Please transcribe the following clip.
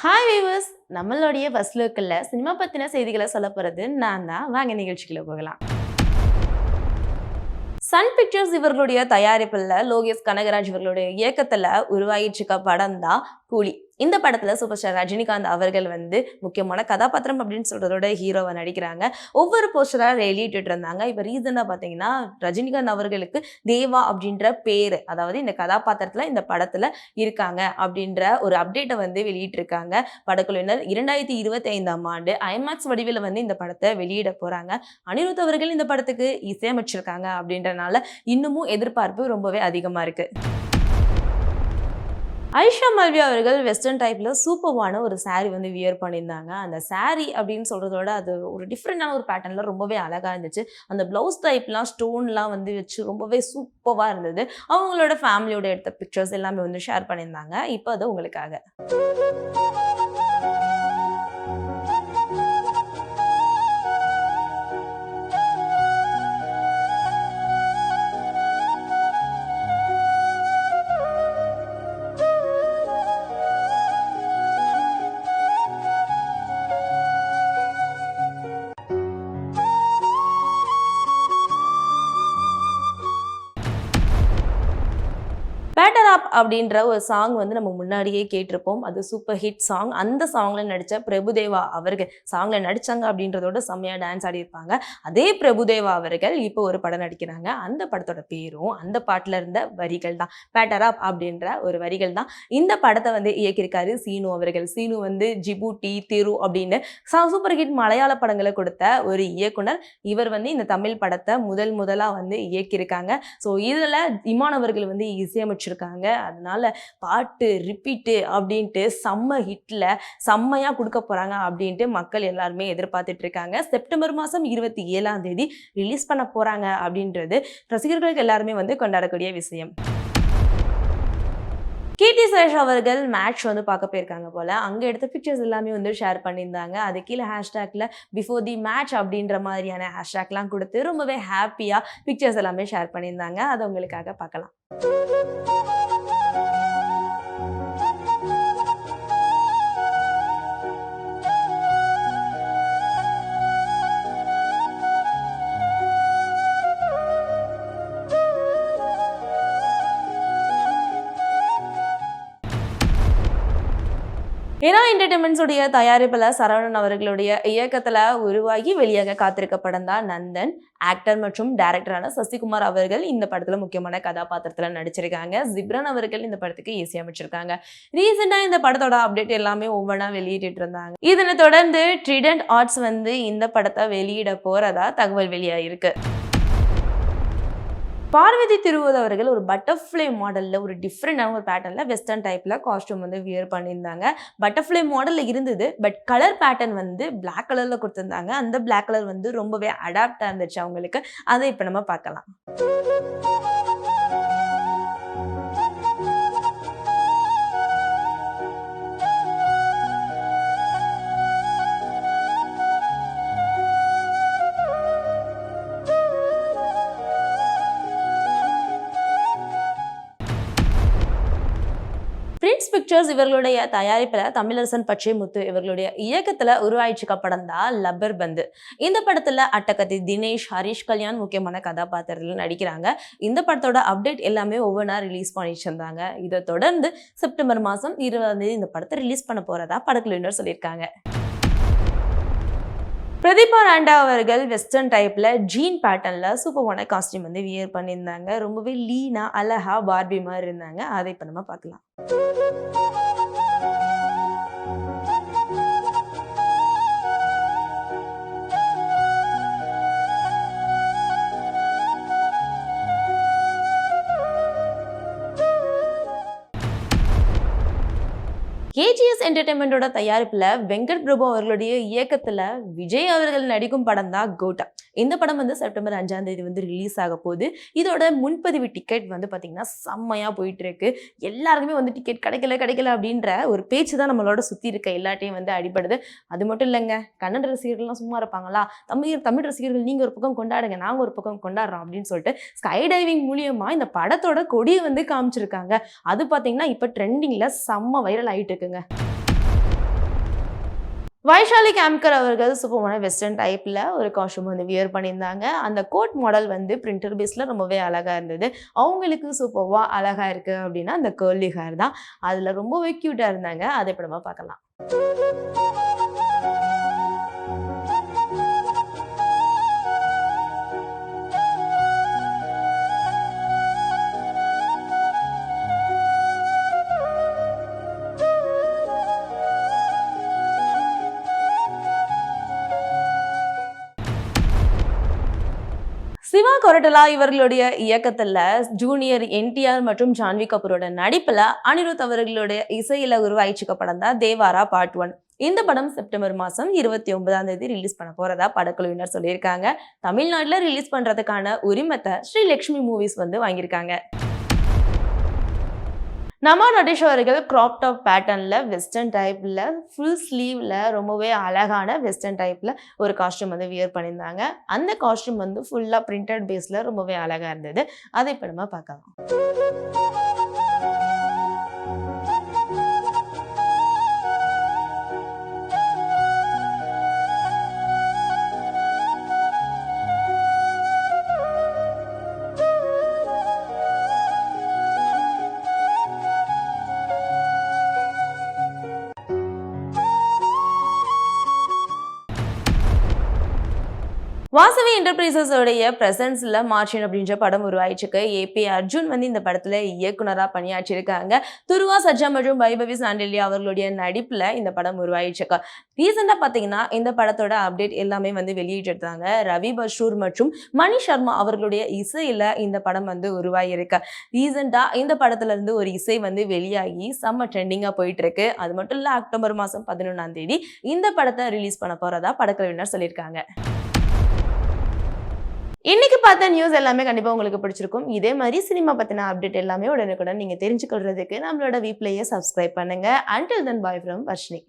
Hi viewers நம்மளுடைய first லுக்கில் cinema பற்றின செய்திகளை சொல்ல போகிறது நான் தான். வாங்க நிகழ்ச்சிக்குள்ள போகலாம். சன் பிக்சர்ஸ் இவர்களுடைய தயாரிப்பில் லோகேஷ் கனகராஜ் இவர்களுடைய இயக்கத்தில் உருவாகிட்டு இருக்க படம் தான் கூலி. இந்த படத்தில் சூப்பர் ஸ்டார் ரஜினிகாந்த் அவர்கள் வந்து முக்கியமான கதாபாத்திரம் அப்படின்னு சொல்கிறதோட ஹீரோவை நடிக்கிறாங்க. ஒவ்வொரு போஸ்டராக வெளியிட்டு இருந்தாங்க. இப்போ ரீசனாக பார்த்தீங்கன்னா ரஜினிகாந்த் அவர்களுக்கு தேவா அப்படின்ற பேர் அதாவது இந்த கதாபாத்திரத்தில் இந்த படத்தில் இருக்காங்க அப்படின்ற ஒரு அப்டேட்டை வந்து வெளியிட்டிருக்காங்க. படக்குழுவினர் இரண்டாயிரத்தி இருபத்தி ஐந்தாம் ஆண்டு ஐமேக்ஸ் வடிவில் வந்து இந்த படத்தை வெளியிட போகிறாங்க அனிருத் அவர்கள் இந்த படத்துக்கு இசையமைச்சிருக்காங்க அப்படின்றனால இன்னமும் எதிர்பார்ப்பு ரொம்பவே அதிகமாக இருக்குது ஐஷா மல்வி அவர்கள் வெஸ்டர்ன் டைப்பில் சூப்பர்வான ஒரு saree வந்து வியர் பண்ணியிருந்தாங்க. அந்த saree அப்படின்னு சொல்றதோட அது ஒரு டிஃப்ரெண்டான ஒரு பேட்டர்னில் ரொம்பவே அழகாக இருந்துச்சு. அந்த ப்ளவுஸ் டைப்லாம் ஸ்டோன்லாம் வந்து வச்சு ரொம்பவே சூப்பராக இருந்தது. அவங்களோட ஃபேமிலியோட எடுத்த பிக்சர்ஸ் எல்லாமே வந்து ஷேர் பண்ணியிருந்தாங்க. இப்போ அது உங்களுக்காக. அப்படின்ற ஒரு சாங் வந்து நம்ம முன்னாடியே கேட்டிருப்போம். அது சூப்பர் ஹிட் சாங் அந்த சாங்ல நடித்த பிரபுதேவா அவர்கள் சாங்கில் நடித்தாங்க அப்படின்றதோட செம்மையா டான்ஸ் ஆடியிருப்பாங்க அதே பிரபுதேவா அவர்கள் இப்போ ஒரு படம் நடிக்கிறாங்க. அந்த படத்தோட பேரும் அந்த பாட்டில் இருந்த வரிகள் தான். பேட்டர் அப் அப்படின்ற ஒரு வரிகள் தான். இந்த படத்தை வந்து இயக்கியிருக்காரு சீனு அவர்கள். சீனு வந்து ஜிபூட்டி திரு அப்படின்னு சூப்பர் ஹிட் மலையாள படங்களை கொடுத்த ஒரு இயக்குனர். இவர் வந்து இந்த தமிழ் படத்தை முதல் முதலாக வந்து இயக்கியிருக்காங்க. ஸோ இதில் இமானவர்கள் வந்து இசையமைச்சிருக்காங்க. அதனால பாட்டு ரிப்பீட்டு அப்படின்ட்டு செம்ம ஹிட்டில் செம்மையாக கொடுக்க போகிறாங்க அப்படின்ட்டு மக்கள் எல்லாருமே எதிர்பார்த்துட்டு இருக்காங்க. செப்டம்பர் மாதம் இருபத்தி ஏழாம் தேதி ரிலீஸ் பண்ண போகிறாங்க அப்படின்றது ரசிகர்களுக்கு எல்லாருமே வந்து கொண்டாடக்கூடிய விஷயம். கீர்த்தி சுரேஷ் அவர்கள் மேட்ச் வந்து பார்க்க போயிருக்காங்க போல. அங்கே எடுத்த பிக்சர்ஸ் எல்லாமே வந்து ஷேர் பண்ணியிருந்தாங்க. அது கீழே ஹேஷ்டேக்கில் பிஃபோர் தி மேட்ச் அப்படின்ற மாதிரியான ஹேஷ்டேக்லாம் கொடுத்து ரொம்பவே ஹாப்பியாக பிக்சர்ஸ் எல்லாமே ஷேர் பண்ணியிருந்தாங்க. அதை உங்களுக்காக பார்க்கலாம். ஏன்னா என்டர்டைன்மெண்ட்ஸுடைய தயாரிப்பில் சரவணன் அவர்களுடைய இயக்கத்தில் உருவாகி வெளியாக காத்திருக்க படம் தான் நந்தன் ஆக்டர் மற்றும் டைரக்டரான சசிகுமார் அவர்கள் இந்த படத்தில் முக்கியமான கதாபாத்திரத்தில் நடிச்சிருக்காங்க. ஜிப்ரன் அவர்கள் இந்த படத்துக்கு இசையமைச்சிருக்காங்க ரீசெண்டாக இந்த படத்தோட அப்டேட் எல்லாமே ஒவ்வொன்றா வெளியிட்டு இருந்தாங்க. இதனை தொடர்ந்து ட்ரிடன்ட் ஆர்ட்ஸ் வந்து இந்த படத்தை வெளியிட போகிறதா தகவல் வெளியாயிருக்கு. பார்வதி திருவது அவர்கள் ஒரு பட்டர்ஃப்ளை மாடலில் ஒரு டிஃப்ரெண்டான ஒரு பேட்டர்னில் வெஸ்டர்ன் டைப்பில் காஸ்ட்யூம் வந்து வியர் பண்ணியிருந்தாங்க. பட்டர்ஃப்ளை மாடலில் இருந்தது பட் கலர் பேட்டர்ன் வந்து பிளாக் கலரில் கொடுத்துருந்தாங்க. அந்த பிளாக் கலர் வந்து ரொம்பவே அடாப்டாக இருந்துச்சு அவங்களுக்கு. அதை இப்போ நம்ம பார்க்கலாம். பிரின்ஸ் பிக்சர்ஸ் இவர்களுடைய தயாரிப்பில் தமிழரசன் பச்சை முத்து இவர்களுடைய இயக்கத்தில் உருவாயிச்சுக்க படம் தான் லப்பர் பந்து இந்த படத்தில் அட்டகத்தி தினேஷ் ஹரிஷ் கல்யாண் முக்கியமான கதாபாத்திரத்தில் நடிக்கிறாங்க. இந்த படத்தோட அப்டேட் எல்லாமே ஒவ்வொன்றா ரிலீஸ் பண்ணிட்டு இருந்தாங்க. இதை தொடர்ந்து செப்டம்பர் மாதம் இருபதாம் தேதி இந்த படத்தை ரிலீஸ் பண்ண போறதா படக்குழுவினர் சொல்லியிருக்காங்க. பிரதீபா ராண்டா அவர்கள் வெஸ்டர்ன் டைப்ல ஜீன் பேட்டர்னில் சூப்பரான காஸ்டியூம் வந்து வியர் பண்ணியிருந்தாங்க. ரொம்பவே லீனா அழகா பார்பி மாதிரி இருந்தாங்க. அதை இப்போ நம்ம பார்க்கலாம். கேஜிஎஸ் என்டர்டைன்மெண்டோட தயாரிப்புல வெங்கட் பிரபு அவர்களுடைய இயக்கத்துல விஜய் அவர்கள் நடிக்கும் படம் தான் கோட்டா. இந்த படம் வந்து செப்டம்பர் அஞ்சாம் தேதி வந்து ரிலீஸ் ஆக போகுது. இதோட முன்பதிவு டிக்கெட் வந்து பார்த்திங்கன்னா செம்மையாக போயிட்டு இருக்கு. எல்லாருக்குமே வந்து டிக்கெட் கிடைக்கல கிடைக்கல அப்படின்ற ஒரு பேச்சு தான் நம்மளோட சுற்றி இருக்க எல்லாட்டையும் வந்து அடிபடுது. அது மட்டும் இல்லைங்க கன்னட ரசிகர்கள்லாம் சும்மா இருப்பாங்களா? தமிழ் தமிழ் ரசிகர்கள் நீங்கள் ஒரு பக்கம் கொண்டாடுங்க நாங்கள் ஒரு பக்கம் கொண்டாடுறோம் அப்படின்னு சொல்லிட்டு ஸ்கை டைவிங் மூலியமாக இந்த படத்தோட கொடியை வந்து காமிச்சிருக்காங்க. அது பார்த்தீங்கன்னா இப்போ ட்ரெண்டிங்கில் செம்ம வைரல் ஆகிட்டு இருக்குங்க. வைஷாலி கேம்கர் அவர்கள் சூப்பமான வெஸ்டர்ன் டைப்பில் ஒரு காஸ்டியூம் வந்து வியர் பண்ணியிருந்தாங்க. அந்த கோட் மாடல் வந்து பிரிண்டர் பேஸில் ரொம்பவே அழகாக இருந்தது. அவங்களுக்கு சூப்பராக அழகாக இருக்குது அப்படின்னா அந்த கேர்லி ஹேர் தான். அதில் ரொம்பவே க்யூட்டாக இருந்தாங்க. அதை இப்போ நம்ம பார்க்கலாம். சிவா கொரட்டலா இவர்களுடைய இயக்கத்துல ஜூனியர் என்டிஆர் மற்றும் ஜான்வி கபூரோட நடிப்புல அனிருத் அவர்களுடைய இசையில உருவாயிச்சுக்க படம் தான் தேவாரா பார்ட் ஒன் இந்த படம் செப்டம்பர் மாதம் இருபத்தி ஒன்பதாம் தேதி ரிலீஸ் பண்ண போறதா படக்குழுவினர் சொல்லியிருக்காங்க. தமிழ்நாட்டில் ரிலீஸ் பண்றதுக்கான உரிமத்தை ஸ்ரீலக்ஷ்மி மூவிஸ் வந்து வாங்கியிருக்காங்க. நமா நடேஷ் அவர்கள் டாப் பேட்டர்னில் வெஸ்டர்ன் டைப்பில் ஃபுல் ஸ்லீவில் ரொம்பவே அழகான வெஸ்டர்ன் டைப்பில் ஒரு காஸ்ட்யூம் வந்து வியர் பண்ணியிருந்தாங்க. அந்த காஸ்ட்யூம் வந்து ஃபுல்லாக பிரிண்டட் பேஸில் ரொம்பவே அழகாக இருந்தது. அதை இப்போ நம்ம பார்க்கலாம். வாசவி என்டர்பிரைசஸோடைய பிரசன்ஸில் மார்ச்சின் அப்படின்ற படம் உருவாயிச்சுக்கு ஏபி அர்ஜுன் வந்து இந்த படத்தில் இயக்குனராக பணியாற்றியிருக்காங்க. துருவா சஜ்ஜா மற்றும் வைபவி சாண்டில்யா அவர்களுடைய நடிப்பில் இந்த படம் உருவாயிச்சுக்கு ரீசெண்டாக பார்த்தீங்கன்னா இந்த படத்தோட அப்டேட் எல்லாமே வந்து வெளியிட்டிருந்தாங்க ரவி பஷூர் மற்றும் மணி சர்மா அவர்களுடைய இசையில் இந்த படம் வந்து உருவாகியிருக்கு ரீசெண்டாக இந்த படத்துலேருந்து ஒரு இசை வந்து வெளியாகி செம்ம ட்ரெண்டிங்காக போயிட்டுருக்கு. அது மட்டும் இல்லை அக்டோபர் மாதம் பதினொன்றாம் தேதி இந்த படத்தை ரிலீஸ் பண்ண போகிறதா படக்குழுவினர் சொல்லியிருக்காங்க. இன்னைக்கு பார்த்த நியூஸ் எல்லாமே கண்டிப்பாக உங்களுக்கு பிடிச்சிருக்கும். இதே மாதிரி சினிமா பற்றின அப்டேட் எல்லாமே உடனுக்குடன் நீங்கள் தெரிஞ்சுக்கொள்றதுக்கு நம்மளோட வீப்லேயே சப்ஸ்கிரைப் பண்ணுங்க. Until then bye from Varshini.